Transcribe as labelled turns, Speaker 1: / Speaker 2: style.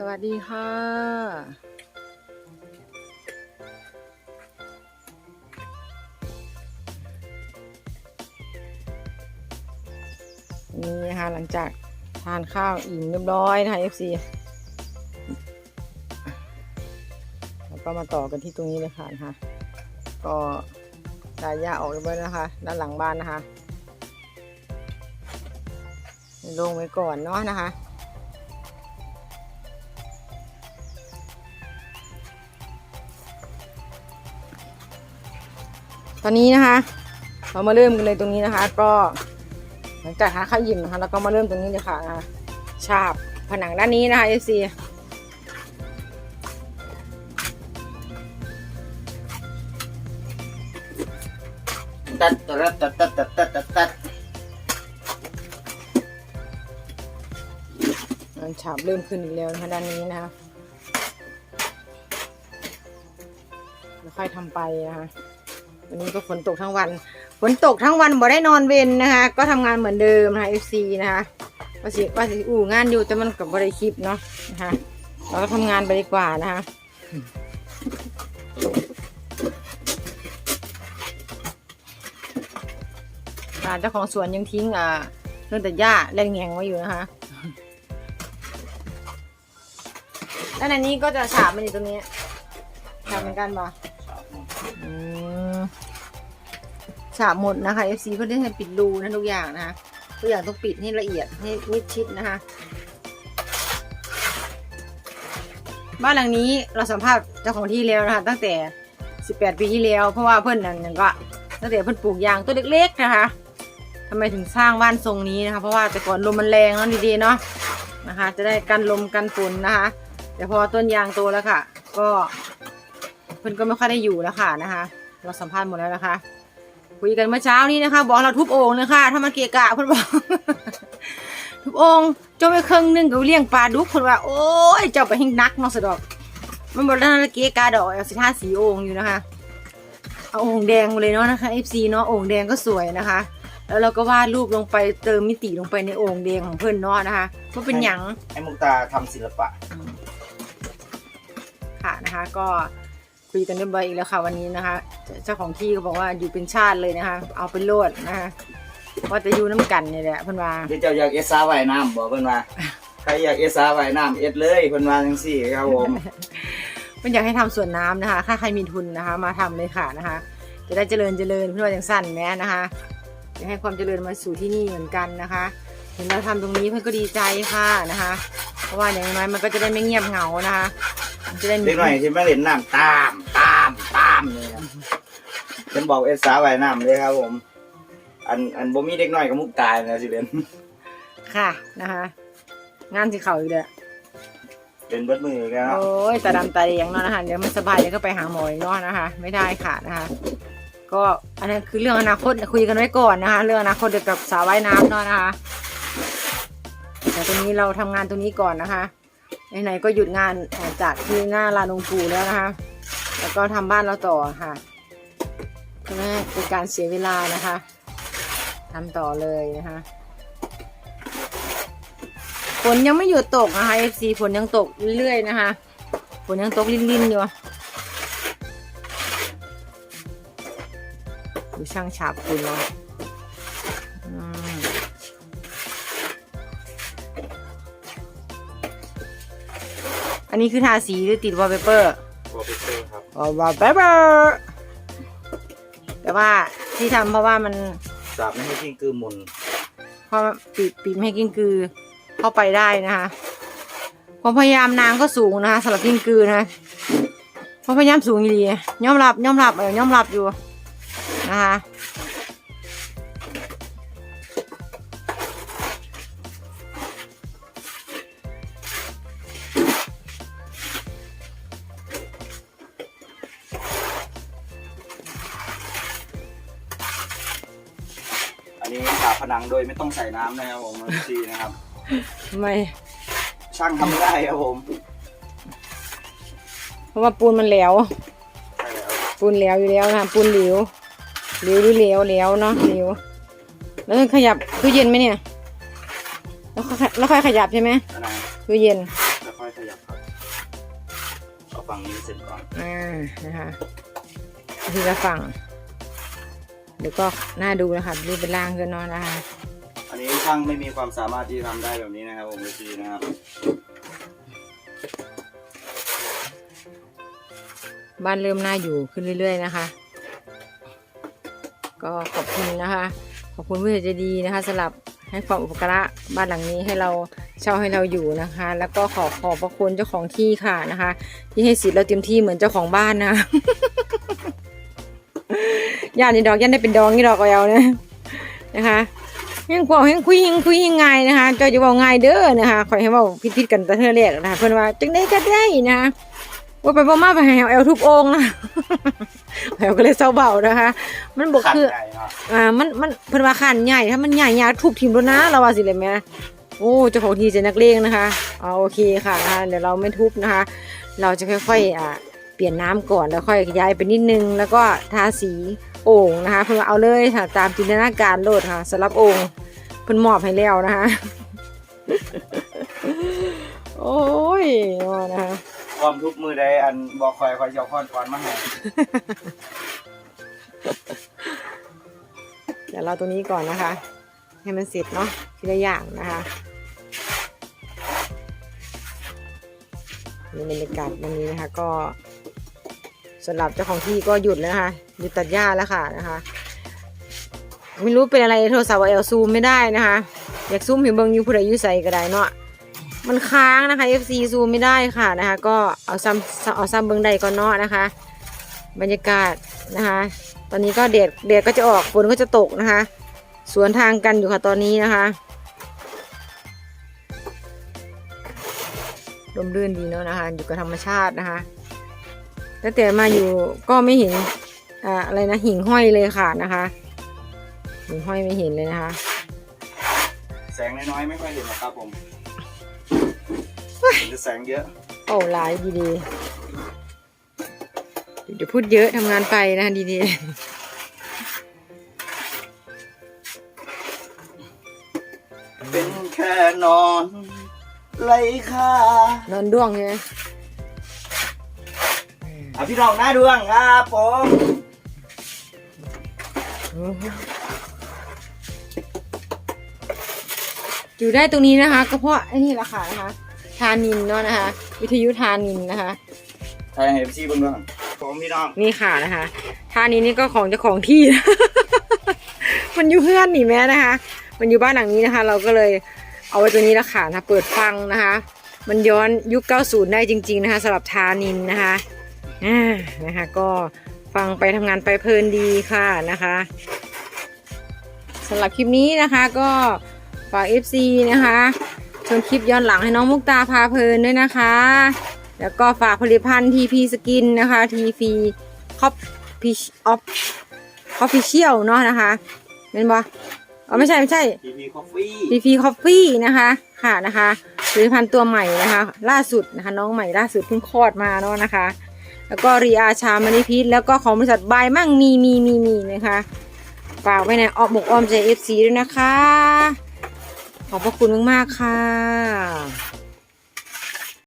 Speaker 1: สวัสดีค่ะ นี่นะคะหลังจากทานข้าวอิ่มเรียบร้อยนะคะ FC แล้วก็มาต่อกันที่ตรงนี้เลยค่ะนะคะก็ดายาออกเรียบร้อยนะคะ ด้านหลังบ้านนะคะลงไว้ก่อนเนาะนะคะ ตอนนี้นะคะ เรามาเริ่มกันเลยตรงนี้นะคะ ก็หลังจากหาข้าวหยิมนะคะแล้วก็มาเริ่มตรงนี้เลยค่ะะคะฉาบผนังด้านนี้นะคะเอซี
Speaker 2: ตัดตัดตัดตัดตัดตัดตัดตัด
Speaker 1: ฉาบเริ่มขึ้นอีกแล้วนะคะด้านนี้นะคะค่อยทำไปนะคะ วันนี้ก็ฝนตกทั้งวันฝนตกทั้งวันบ่ได้นอนเวนนะคะ ก็ทำงานเหมือนเดิมนะคะเอฟซีนะคะว่าสิว่าสิอู่งานอยู่แต่มันกับบริคลิปเนาะนะคะเราก็ทำงานไปดีกว่านะคะอ่าเจ้าของสวนยังทิ้งอ่าเรื่องแต่หญ้าแรงแงงไว้อยู่นะคะด้านในนี้ก็จะฉาบมันอยู่ตรงนี้ฉาบเหมือนกันปะ ฉาบหมดนะคะ FC เพื่อที่ให้ปิดรูนะทุกอย่างนะคะทุกอย่างต้องปิดให้ละเอียดให้มิดชิดนะคะ บ้านหลังนี้เราสัมภาษณ์เจ้าของที่แล้วนะคะ ตั้งแต่ 18 ปีที่แล้ว เพราะว่าเพื่อนนั่นก็ตั้งแต่เพื่อนปลูกยางตัวเล็กๆนะคะทำไมถึงสร้างบ้านทรงนี้นะคะ เพราะว่าแต่ก่อนลมมันแรงเนาะดีๆเนาะนะคะ จะได้กันลมกันฝนนะคะแต่พอต้นยางโตแล้วค่ะ ก็เพื่อนก็ไม่ค่อยได้อยู่แล้วค่ะนะคะ เราสัมภาษณ์หมดแล้วนะคะ คุยกันเมื่อเช้านี้นะคะ บอกเราทุบโอ่งนะคะถ้ามันเกะกะเพื่อนบอก ทุบโอ่งเจ้าไปเครื่องนึงกับเลี้ยงปลาดุกเพื่อนว่า โอ้ยเจ้าไปให้นักเนาะสะดอก มันบอกแล้วนะเกะกะดอกเอาสิท่าสีโอ่งอยู่นะคะเอาโอ่งแดงมาเลยเนาะนะคะ FC เนาะโอ่งแดงก็สวยนะคะ แล้วเราก็วาดรูปลงไปเติมมิติลงไปในโอ่งแดงของเพื่อนเนาะนะคะว่าเป็นหยัง
Speaker 2: ให้มุกตาทำศิลปะ
Speaker 1: ค่ะนะคะก็ คุยกันเรียบร้อยอีกแล้วค่ะวันนี้นะคะ เจ้าของที่ก็บอกว่าอยู่เป็นชาติเลยนะคะ เอาเป็นโลดนะคะว่าจะอยู่น้ำกันนี่แหละเพิ่นว่า
Speaker 2: เดี๋ยวเจ้าอยากเอสซาว่ายน้ำบอกเพิ่นว่าใครอยากเอสซาว่ายน้ำเอ็ดเลยเพิ่นว่าจังซี่ครับผม
Speaker 1: เพิ่นอยากให้ทำสวนน้ำนะคะ ถ้าใครมีทุนนะคะ มาทำเลยค่ะนะคะ จะได้เจริญเจริญเพื่อว่าอย่างสั้นแม่นะคะจะให้ความเจริญมาสู่ที่นี่เหมือนกันนะคะ เห็นเราทำตรงนี้เพื่อนก็ดีใจค่ะนะคะ เพราะว่าอย่างน้อยมันก็จะได้ไม่เงียบเหงานะคะมัน จะได้มี
Speaker 2: เด็กหน่อยที่มาเล่นน้ำตามตามตามเลยครับเพิ่นบอกเอสซาว่ายน้ำเลยครับ ผม อันอันบ่มีเด็กน้อยกับมุกตานะสิเล่น
Speaker 1: ค่ะนะคะ งานสิเขาอีกเลย
Speaker 2: เป็นเบิดมือแล้ว
Speaker 1: โอ้ยตาดำตาแดงเนาะนะคะเดี๋ยวไม่สบายเดี๋ยวก็ไปหาหมออีกเนาะนะคะ ไม่ได้ค่ะนะคะ ก็อันนั้นคือเรื่องอนาคตคุยกันไว้ก่อนนะคะ เรื่องอนาคตเกี่ยวกับสาวว่ายน้ำเนาะนะคะแต่ตรงนี้เราทำงานตรงนี้ก่อนนะคะ ไหนๆก็หยุดงานจากที่หน้าลานงปูแล้วนะคะ แล้วก็ทำบ้านเราต่อค่ะเพื่ไม่ให้เป็นการเสียเวลานะคะทำต่อเลยนะคะฝนยังไม่หยุดตกนะคะ FC ฝนยังตกเรื่อยๆนะคะฝนยังตกลิ่นๆอยู่ดูช่างฉาบคุณเนาะ อันนี้คือทาสีหรือติดวอลเปเปอร์
Speaker 2: วอลเปเปอร์ครับ
Speaker 1: วอลเปเปอร์แต่ว่าที่ทำเพราะว่ามัน
Speaker 2: สาบไม่ให้กิ้งกือหมุน
Speaker 1: เพราะปิดปิดไม่ให้กิ้งกือเข้าไปได้นะคะความพยายามนางก็สูงนะคะสำหรับกิ้งกือนะความพยายามสูงอยู่ดียอมรับยอมรับเออยอมรับอยู่นะคะ
Speaker 2: นนี้สาบผนังโดยไม่ต้องใส่น้ำนะครับผมมันซีนะครับ
Speaker 1: ไม่
Speaker 2: ช่างทำไม่ได้ครับผม
Speaker 1: เพราะว่าปูนมันแหลว
Speaker 2: ใช่แล้ว
Speaker 1: ปูนแหลวอยู่แล้วนะปูนเหลวเหลวหรือเหลวเหลวเนาะเหลวแล้วขยับตู้เย็นไหมเนี่ย แล้วค่อยแล้วค่อยขยับใช่ไหม
Speaker 2: อันไหน
Speaker 1: ตู้เย็น
Speaker 2: จะค่อยขขยับครับเอาฝั่งนี้เสร็จก่อน
Speaker 1: อ่านะคะทีละฝั่ง เดี๋ยวก็น่าดูนะคะรีบเป็นล่างกันเนาะนะคะ
Speaker 2: อันนี้ช่างไม่มีความสามารถที่จะทำได้แบบนี้นะครับผมดีนะครับ
Speaker 1: บ้านเริ่มน่าอยู่ขึ้นเรื่อย ๆ นะคะ ก็ขอบคุณนะคะ ขอบคุณผู้ใหญ่ใจดีนะคะสำหรับให้ความอุปการะบ้านหลังนี้ให้เราเช่าให้เราอยู่นะคะ แล้วก็ขอขอบพระคุณเจ้าของที่ค่ะนะคะ ที่ให้สิทธิ์เราเต็มที่เหมือนเจ้าของบ้านนะ ย่านนี่ดอกย่านได้เป็นดองนี่ดอกเอานะนะคะยังบอกยังคุยยังคุยยังไงนะคะเจ้าจะบอกง่ายเด้อนะคะคอยให้เว่าพิดๆกันแต่เธอแรกนะคะเพื่อนว่าจังได้ก็ได้นะว่าไปบ่มาไปแหวแอลทุบโองนะแอลก็เลยเศร้าเบานะคะ มันบอก
Speaker 2: ขัด
Speaker 1: คือ
Speaker 2: ใหญ่เนาะ
Speaker 1: อ่ามันมันเพิ่นว่าขันใหญ่ถ้ามันใหญ่ยากทุบทิมรถนะเราว่าสิเลยแม่โอ้เจ้าของทีจะนักเลงนะคะเอาโอเคค่ะนะคะเดี๋ยวเราไม่ทุบนะคะ เราจะค่อยๆอ่า เปลี่ยนน้ำก่อนแล้วค่อยย้ายไปนิดนึง แล้วก็ทาสีโอ่งนะคะเพิ่นว่าเอาเลยค่ะ ตามจินตนาการโลดค่ะสำหรับโอ่งเพิ่นมอบให้แล้วนะคะโอ้ยนะคะ
Speaker 2: ความทุบมือใดอันบอกคอยคอยยกคอนก่อนมาให้
Speaker 1: เดี๋ยวเราตรงนี้ก่อนนะคะ ให้มันเสร็จเนาะทีละอย่างนะคะนี่บรรยากาศวันนี้นะคะก็ สำหรับเจ้าของที่ก็หยุดแล้วนะคะหยุดตัดหญ้าแล้วค่ะนะคะ ไม่รู้เป็นอะไรโทรศัพท์เอลซูมไม่ได้นะคะ อยากซูมเห็นเบิงอยูผู้ใดยูใส่ก็ได้เนาะมันค้างนะคะ FC ซูมไม่ได้ค่ะนะคะ ก็เอาซ้ำเอาซ้ำเบิงใดก่อนเนาะนะคะ บรรยากาศนะคะ ตอนนี้ก็เดดเดดก็จะออกฝนก็จะตกนะคะ สวนทางกันอยู่ค่ะตอนนี้นะคะลมรื่นดีเนาะนะคะ อยู่กับธรรมชาตินะคะ ตั้งแต่มาอยู่ก็ไม่เห็นอ่าอะไรนะหิ่งห้อยเลยค่ะนะคะหิ่งห้อยไม่เห็นเลยนะคะ
Speaker 2: แสงน้อยๆไม่ค่อยเห็นหรอกครับผมเห็นแต่แสงเยอะ
Speaker 1: โอ้หลายดีดีๆเดี๋ยวพูดเยอะทำงานไปนะคะดี
Speaker 2: เป็นแค่นอนไร้ค่า
Speaker 1: ๆนอนด้วงใช่ไหม
Speaker 2: อะ พี่น้องหน้าดวงครับผม
Speaker 1: อยู่ได้ตรงนี้นะคะก็เพราะไอ้นี่แหละค่ะนะคะทานินเนาะนะคะ วิทยุทานินนะคะ
Speaker 2: ไทยเอฟซีเบิ่งด้วยผมพี่น้อง
Speaker 1: นี่ค่ะนะคะทานินนี่ก็ของเจ้าของที่มันอยู่เพื่อนนี่แม่นะคะ มันอยู่บ้านหลังนี้นะคะ เราก็เลยเอาไว้ตัวนี้ละค่ะนะเปิดฟังนะคะ มันย้อนยุค 90 ได้จริง ๆ นะคะสำหรับทานินนะคะอ่า นะคะก็ฟังไปทำงานไปเพลินดีค่ะนะคะสำหรับคลิปนี้นะคะก็ฝาก FC นะคะชมคลิปย้อนหลังให้น้องมุกตาพาเพลินด้วยนะคะ แล้วก็ฝากผลิตภัณฑ์ TP Skin นะคะ TP Cop of Official เนาะนะคะเป็นบ่อ๋อไม่ใช่ไม่ใช่
Speaker 2: ทีพีคอฟฟี่
Speaker 1: TP Coffee นะคะค่ะนะคะผลิตภัณฑ์ตัวใหม่นะคะ ล่าสุดนะคะ น้องใหม่ล่าสุดเพิ่งคลอดมาเนาะนะคะ แล้วก็รีอาชามณิพิษแล้วก็ของบริษัทบายมั่งมีมีมีมีนะคะฝากไว้ในออมอกอ้อมใจเอฟซีด้วยนะคะ ขอบพระคุณมาก ๆ ค่ะ